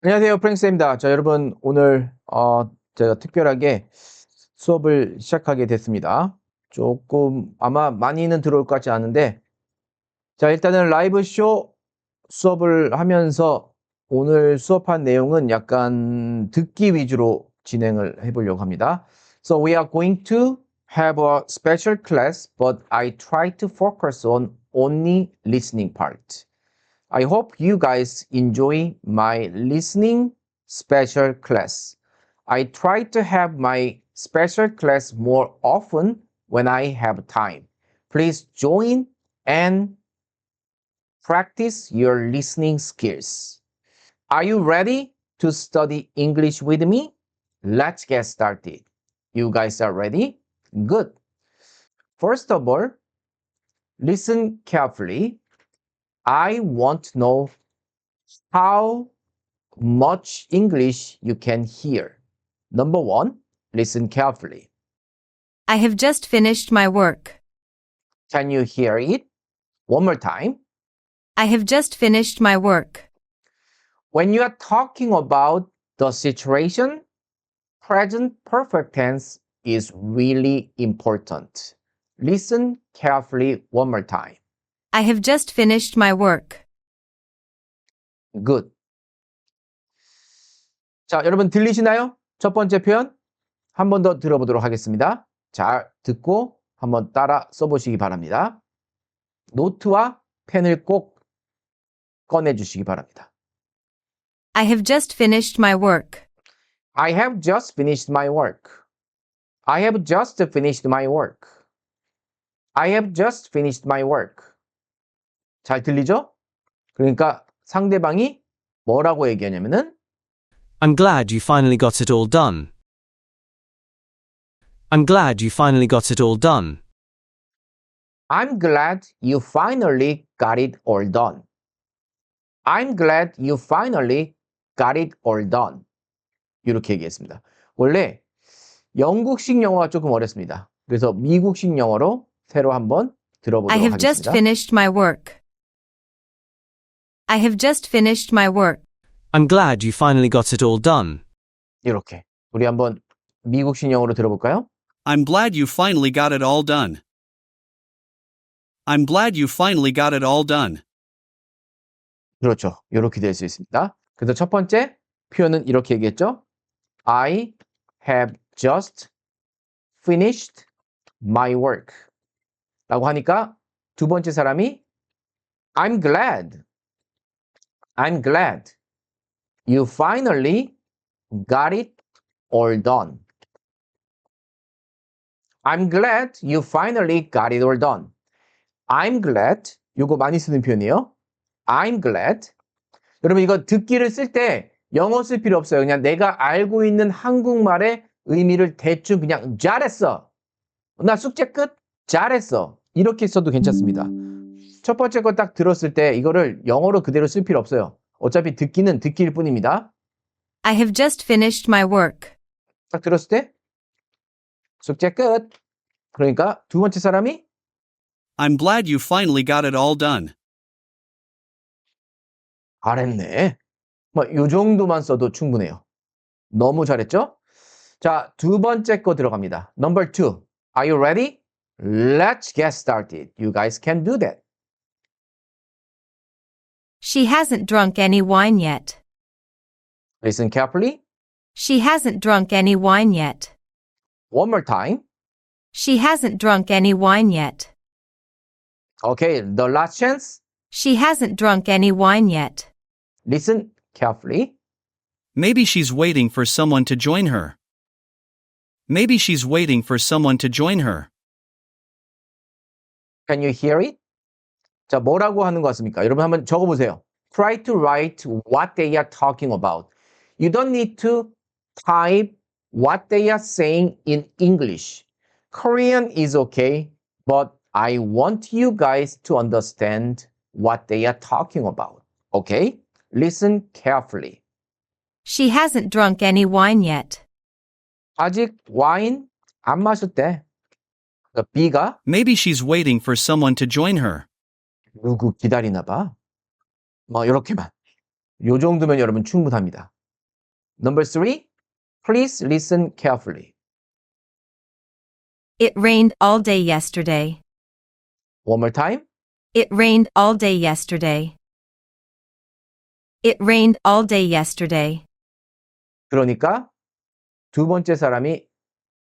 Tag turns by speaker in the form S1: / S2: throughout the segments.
S1: 안녕하세요. 프랭스입니다. 자, 여러분, 오늘, 어, 제가 특별하게 수업을 시작하게 됐습니다. 조금, 아마 많이는 들어올 것 같지 않은데, 자, 일단은 라이브 쇼 수업을 하면서 오늘 수업한 내용은 약간 듣기 위주로 진행을 해보려고 합니다. So we are going to have a special class, but I try to focus on only listening part. I hope you guys enjoy my listening special class. I try to have my special class more often when I have time. Please join and practice your listening skills. Are you ready to study English with me? Let's get started. You guys are ready? Good. First of all, listen carefully I want to know how much English you can hear. Number one, listen carefully.
S2: I have just finished my work.
S1: Can you hear it? One more time.
S2: I have just finished my work.
S1: When you are talking about the situation, present perfect tense is really important. Listen carefully one more time.
S2: I have just finished my work.
S1: Good. 자, 여러분 들리시나요? 첫 번째 표현 한 번 더 들어보도록 하겠습니다. 잘 듣고 한번 따라 써보시기 바랍니다. 노트와 펜을 꼭 꺼내 주시기 바랍니다.
S2: I have just finished my work.
S1: I have just finished my work. I have just finished my work. I have just finished my work. 잘 들리죠? 그러니까 상대방이 뭐라고 얘기하냐면은
S3: I'm glad you finally got it all done. I'm glad you finally got it all done.
S1: I'm glad you finally got it all done. I'm glad you finally got it all done. 이렇게 얘기했습니다. 원래 영국식 영어가 조금 어렵습니다. 그래서 미국식 영어로 새로 한번 들어보도록
S2: I have just
S1: 하겠습니다.
S2: finished my work. I have just finished my work.
S3: I'm glad you finally got it all done.
S1: 이렇게 우리 한번 미국식 영어로 들어볼까요?
S4: I'm glad you finally got it all done. I'm glad you finally got it all done.
S1: 그렇죠. 이렇게 될 수 있습니다. 그래서 첫 번째 표현은 이렇게 얘기했죠. I have just finished my work. 라고 하니까 두 번째 사람이 I'm glad. I'm glad you finally got it all done. I'm glad you finally got it all done. I'm glad. 이거 많이 쓰는 표현이에요. I'm glad. 여러분 이거 듣기를 쓸 때 영어 쓸 필요 없어요. 그냥 내가 알고 있는 한국말의 의미를 대충 그냥 잘했어. 나 숙제 끝? 잘했어. 이렇게 써도 괜찮습니다. 첫 번째 거 딱 들었을 때 이거를 영어로 그대로 쓸 필요 없어요. 어차피 듣기는 듣기일 뿐입니다.
S2: I have just finished my work.
S1: 딱 들었을 때 숙제 끝. 그러니까 두 번째 사람이
S4: I'm glad you finally got it all done.
S1: 잘했네. 뭐, 요 정도만 써도 충분해요. 너무 잘했죠? 자, 두 번째 거 들어갑니다. Number two. Are you ready? Let's get started. You guys can do that.
S2: She hasn't drunk any wine yet.
S1: Listen carefully.
S2: She hasn't drunk any wine yet.
S1: One more time.
S2: She hasn't drunk any wine yet.
S1: Okay, the last chance.
S2: She hasn't drunk any wine yet.
S1: Listen carefully.
S4: Maybe she's waiting for someone to join her. Maybe she's waiting for someone to join her.
S1: Can you hear it? 자, 뭐라고 하는 것 같습니까? 여러분 한번 적어보세요. Try to write what they are talking about. You don't need to type what they are saying in English. Korean is okay, but I want you guys to understand what they are talking about. Okay? Listen carefully.
S2: She hasn't drunk any wine yet.
S1: 아직 와인 안 마셨대. 그러니까 B가
S4: Maybe she's waiting for someone to join her.
S1: 누구 기다리나 봐. 뭐 이렇게만. 요 정도면 여러분 충분합니다. Number three, please listen carefully.
S2: It rained all day yesterday.
S1: One more time.
S2: It rained all day yesterday. It rained all day yesterday.
S1: 그러니까 두 번째 사람이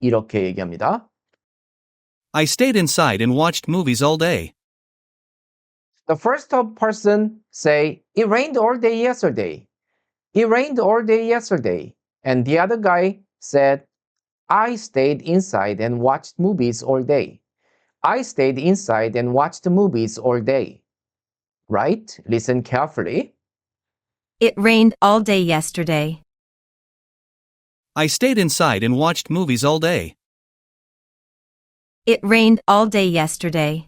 S1: 이렇게 얘기합니다.
S4: I stayed inside and watched movies all day.
S1: The first person say, it rained all day yesterday. It rained all day yesterday. And the other guy said, I stayed inside and watched movies all day. I stayed inside and watched movies all day. Right? Listen carefully.
S2: It rained all day yesterday.
S4: I stayed inside and watched movies all day.
S2: It rained all day yesterday.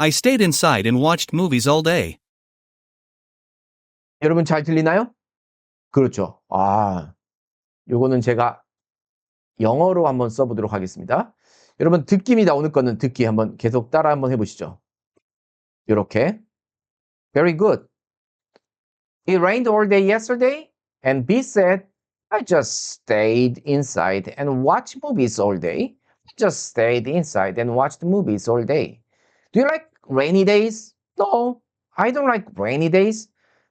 S4: I stayed inside and watched movies all day.
S1: 여러분 잘 들리나요? 그렇죠. 아, 요거는 제가 영어로 한번 써보도록 하겠습니다. 여러분 듣기입니다. 오늘 거는 듣기 한번 계속 따라 한번 해보시죠. 이렇게. Very good. It rained all day yesterday, and B said, I just stayed inside and watched movies all day. I just stayed inside and watched movies all day. Do you like rainy days? No, I don't like rainy days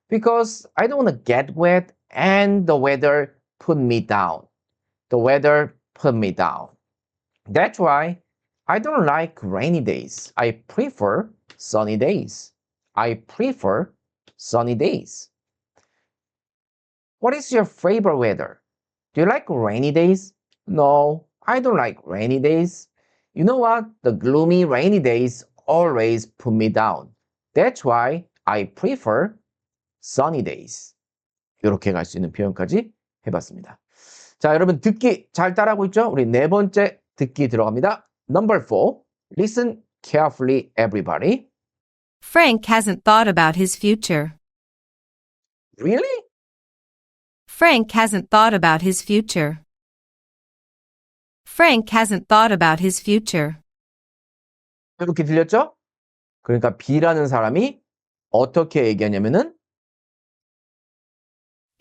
S1: because I don't want to get wet and the weather put me down. The weather put me down. That's why I don't like rainy days. I prefer sunny days. I prefer sunny days. What is your favorite weather? Do you like rainy days? No, I don't like rainy days. You know what? The gloomy rainy days always put me down. That's why I prefer sunny days. 이렇게 갈 수 있는 표현까지 해봤습니다. 자, 여러분 듣기 잘 따라하고 있죠? 우리 네 번째 듣기 들어갑니다. Number four. Listen carefully, everybody.
S2: Frank hasn't thought about his future.
S1: Really?
S2: Frank hasn't thought about his future. Frank hasn't thought about his future.
S1: 이렇게 들렸죠? 그러니까 B라는 사람이 어떻게 얘기하냐면은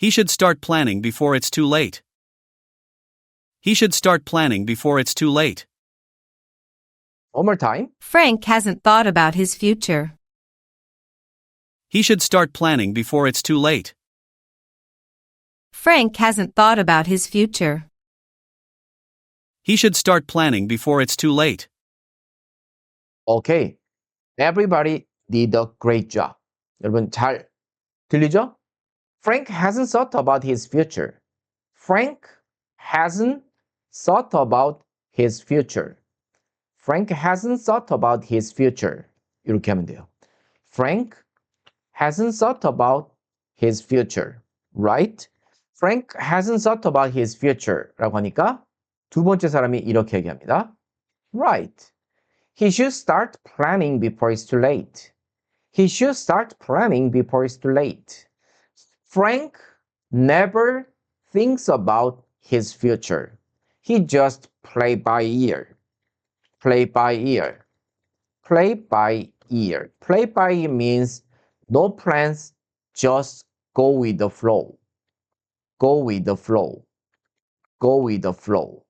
S4: He should start planning before it's too late. He should start planning before it's too late.
S1: one more time.
S2: Frank hasn't thought about his future.
S4: He should start planning before it's too late.
S2: Frank hasn't thought about his future.
S4: He should start planning before it's too late.
S1: Okay. Everybody did a great job. 여러분 잘 들리죠? Frank hasn't thought about his future. Frank hasn't thought about his future. Frank hasn't thought about his future. 이렇게 하면 돼요. Frank hasn't thought about his future. Right? Frank hasn't thought about his future. 라고 하니까 두 번째 사람이 이렇게 얘기합니다. Right. He should start planning before it's too late. He should start planning before it's too late. Frank never thinks about his future. He just play by ear. Play by ear. Play by ear. Play by ear means no plans, just go with the flow. Go with the flow. Go with the flow.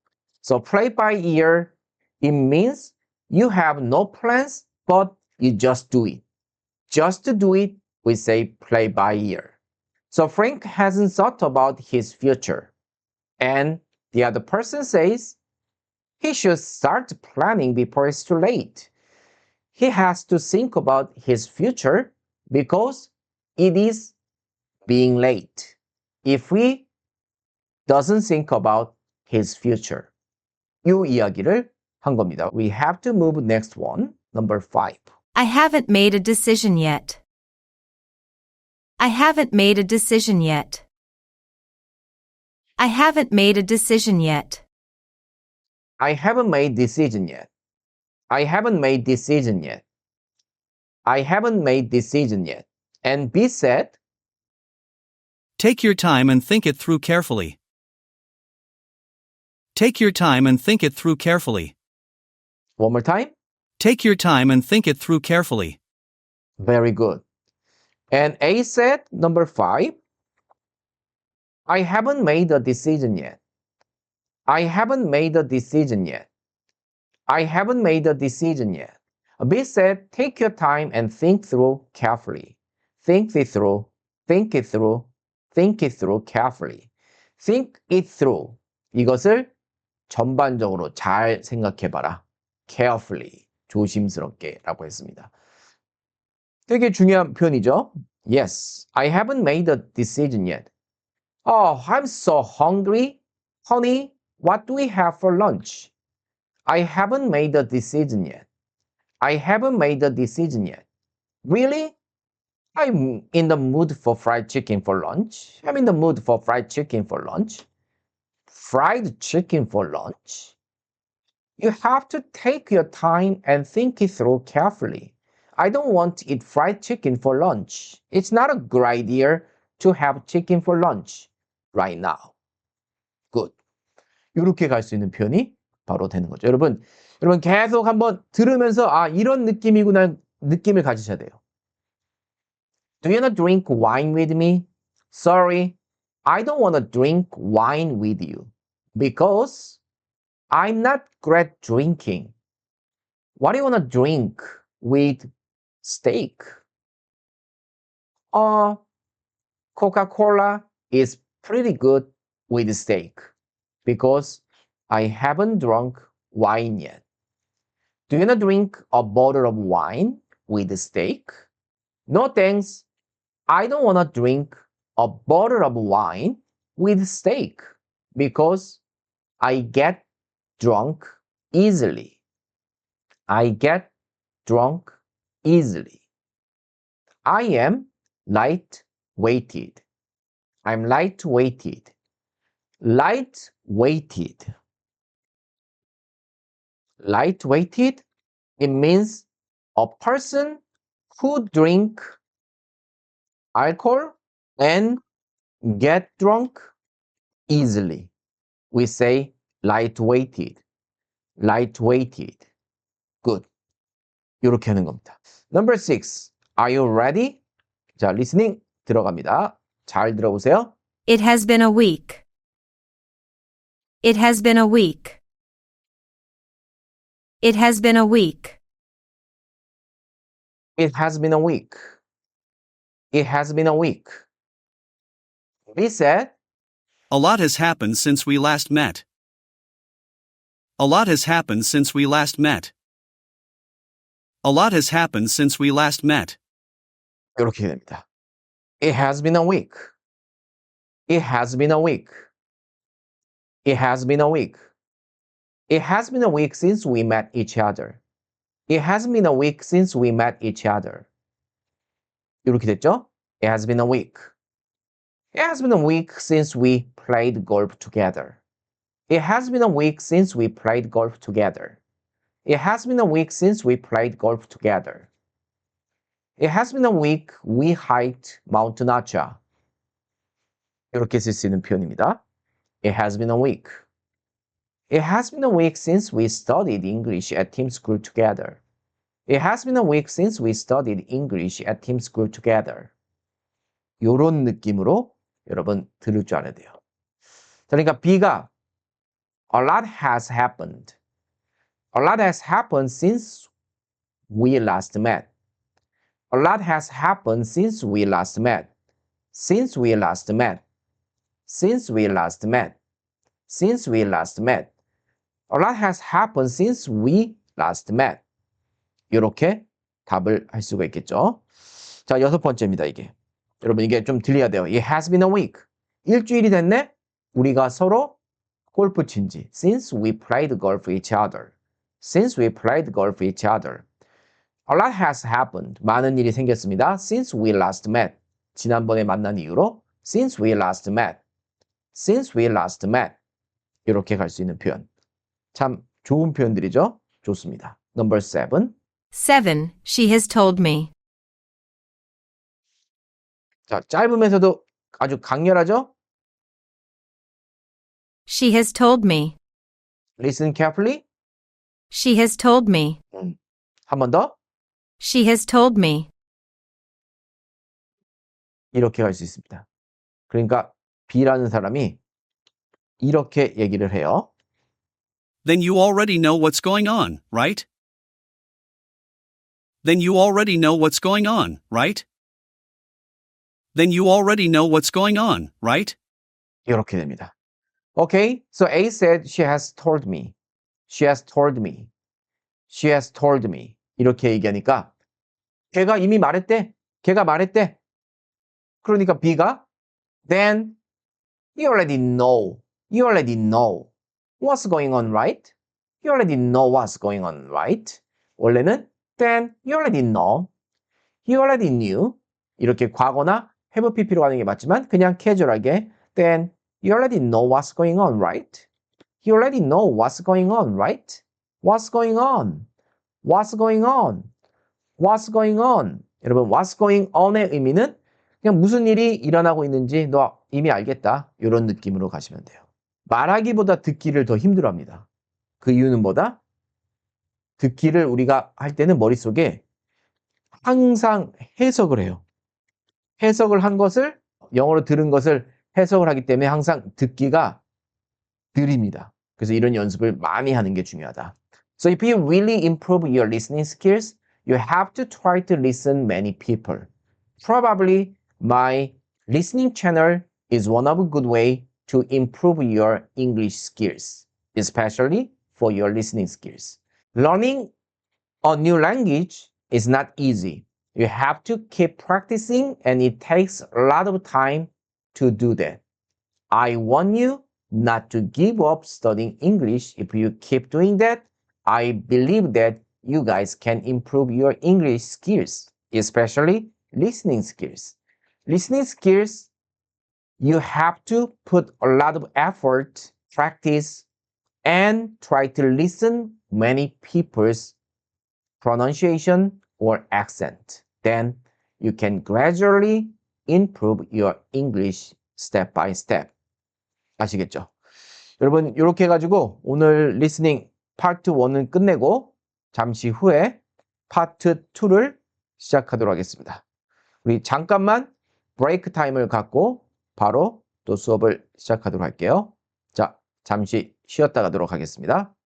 S1: So play by ear, it means you have no plans, but you just do it. Just to do it, we say play by ear. So Frank hasn't thought about his future. And the other person says he should start planning before it's too late. He has to think about his future because it is being late. If he doesn't think about his future. 이 이야기를 한 겁니다. We have to move next one, number five.
S2: I haven't made a decision yet. I haven't made a decision yet. I haven't made a decision yet.
S1: I haven't made decision yet. I haven't made decision yet. I haven't made decision yet. And B said,
S4: Take your time and think it through carefully. Take your time and think it through carefully.
S1: one more time.
S4: Take your time and think it through carefully.
S1: Very good. And A said, number five, I haven't made a decision yet. I haven't made a decision yet. I haven't made a decision yet. B said, take your time and think through carefully. Think it through, think it through, think it through carefully. Think it through. 이것을 전반적으로 잘 생각해봐라. carefully. 조심스럽게 라고 했습니다. 되게 중요한 표현이죠. Yes, I haven't made a decision yet. Oh, I'm so hungry. Honey, what do we have for lunch? I haven't made a decision yet. I haven't made a decision yet. Really? I'm in the mood for fried chicken for lunch. I'm in the mood for fried chicken for lunch. Fried chicken for lunch? You have to take your time and think it through carefully. I don't want to eat fried chicken for lunch. It's not a good idea to have chicken for lunch right now. Good. 이렇게 갈 수 있는 표현이 바로 되는 거죠. 여러분, 여러분 계속 한번 들으면서 아 이런 느낌이구나 느낌을 가지셔야 돼요. Do you wanna drink wine with me? Sorry, I don't wanna drink wine with you because I'm not great drinking. What do you wanna drink with steak? Uh, Coca-Cola is pretty good with steak because I haven't drunk wine yet. Do you wanna drink a bottle of wine with steak? No thanks. I don't wanna drink a bottle of wine with steak because I get drunk easily. I get drunk easily. I am light weighted. I'm light weighted. Light weighted. Light weighted, it means a person who drink alcohol and get drunk easily. We say light weighted. Light weighted. Good. 이렇게 하는 겁니다. Number six. Are you ready? 자, listening 들어갑니다. 잘 들어보세요.
S2: It has been a week. It has been a week. It has been a week.
S1: It has been a week. It has been a week. B said,
S4: A lot has happened since we last met. A lot has happened since we last met. A lot has happened since we last met.
S1: 이렇게 됩니다. It has been a week. It has been a week. It has been a week. It has been a week since we met each other. It has been a week since we met each other. 이렇게 됐죠? It has been a week. It has been a week since we played golf together. It has been a week since we played golf together. It has been a week since we played golf together. It has been a week we hiked Mount Nacha. 이렇게 쓸 수 있는 표현입니다. It has been a week. It has been a week since we studied English at team school together. It has been a week since we studied English at team school together. 요런 느낌으로 여러분 들을 줄 알아야 돼요. 자, 그러니까 B가 A lot has happened. A lot has happened since we last met. A lot has happened since we last met. Since we last met. Since we last met. Since we last met. A lot has happened since we last met. 이렇게 답을 할 수가 있겠죠. 자, 여섯 번째입니다, 이게. 여러분, 이게 좀 들려야 돼요. It has been a week. 일주일이 됐네? 우리가 서로 골프 친 지. Since we played golf each other. Since we played golf each other. A lot has happened. 많은 일이 생겼습니다. Since we last met. 지난번에 만난 이후로 Since we last met. Since we last met. 이렇게 갈 수 있는 표현. 참 좋은 표현들이죠? 좋습니다. Number seven.
S2: 7. She has told me.
S1: 자, 짧으면서도 아주 강렬하죠?
S2: She has told me.
S1: Listen carefully.
S2: She has told me.
S1: 한 번 더.
S2: She has told me.
S1: 이렇게 갈 수 있습니다. 그러니까 B라는 사람이 이렇게 얘기를 해요.
S4: Then you already know what's going on, right? Then you already know what's going on, right? Then you already know what's going on, right?
S1: 이렇게 됩니다. Okay, so A said she has told me. She has told me. She has told me. 이렇게 얘기하니까 걔가 이미 말했대. 걔가 말했대. 그러니까 B가 then you already know. You already know what's going on, right? You already know what's going on, right? 원래는 then you already know. You already knew. 이렇게 과거나 have pp로 가는 게 맞지만 그냥 캐주얼하게 then you already know what's going on, right? You already know what's going on, right? What's going on? What's going on? What's going on? 여러분, what's going on의 의미는 그냥 무슨 일이 일어나고 있는지 너 이미 알겠다. 이런 느낌으로 가시면 돼요. 말하기보다 듣기를 더 힘들어 합니다. 그 이유는 뭐다? 듣기를 우리가 할 때는 머릿속에 항상 해석을 해요. 해석을 한 것을 영어로 들은 것을 해석을 하기 때문에 항상 듣기가 느립니다. 그래서 이런 연습을 많이 하는 게 중요하다. So if you really improve your listening skills, you have to try to listen many people. Probably my listening channel is one of a good way to improve your English skills, especially for your listening skills. Learning a new language is not easy. You have to keep practicing and it takes a lot of time to do that. I want you not to give up studying English. If you keep doing that, I believe that you guys can improve your English skills, especially listening skills. Listening skills, you have to put a lot of effort, practice, and try to listen many people's pronunciation or accent. Then you can gradually improve your English step by step. 아시겠죠? 여러분, 이렇게 해가지고 오늘 리스닝 파트 1은 끝내고 잠시 후에 파트 2를 시작하도록 하겠습니다. 우리 잠깐만 브레이크 타임을 갖고 바로 또 수업을 시작하도록 할게요. 자, 잠시 쉬었다 가도록 하겠습니다.